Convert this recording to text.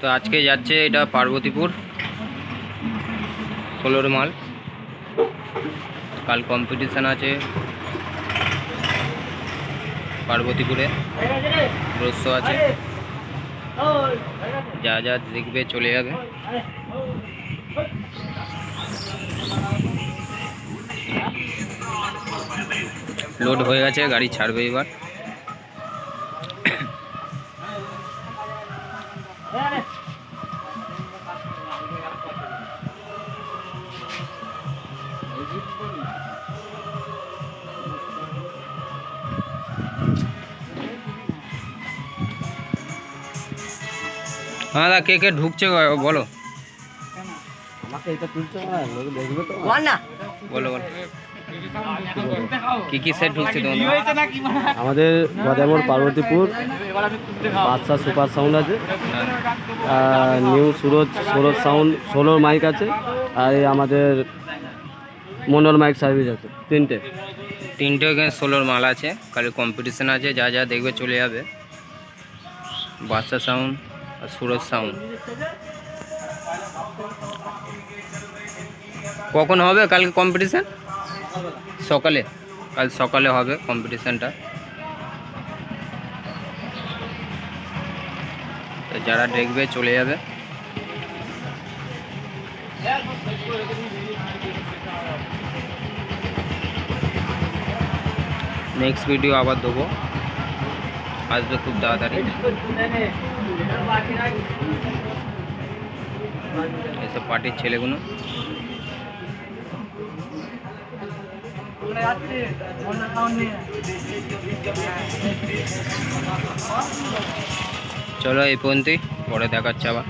তো আজকে যাচ্ছে এটা পার্বতীপুর, ষোলোর মাল। কাল কম্পিটিশান আছে পার্বতীপুরে রস্য আছে। যা যা দেখবে চলে যাবে। লোড হয়ে গেছে, গাড়ি ছাড়বে এবার। হ্যাঁ দা কে কে ঢুকছে বলো। আমাকে এটা তুলছে না লোক দেখবে তো। বলো বলো। কি কি সেট ঢুকছে আমাদের গজামোড় পার্বতীপুর বাদশা সুপার সাউন্ড আছে। নিউ সুরজ সুরজ সাউন্ড ষোলোর মাইক আছে। আর এই আমাদের মনোর মাইক সার্ভিস আছে তিনটে। তিনটে ওখানে ষোলোর মাল আছে কাল কম্পিটিশান আছে যা যা দেখবে চলে যাবে। বাদশা সাউন্ড আর সুরজ সাউন্ড। কখন হবে কালকে কম্পিটিশান সকালে কাল সকালে হবে কম্পিটিশানটা তো যারা দেখবে চলে যাবে নেক্সট ভিডিও আবার দেবো আসবে খুব তাড়াতাড়ি এসব পার্টির ছেলেগুলো চলো এই পর্যন্তই পরে দেখাচ্ছে আবার।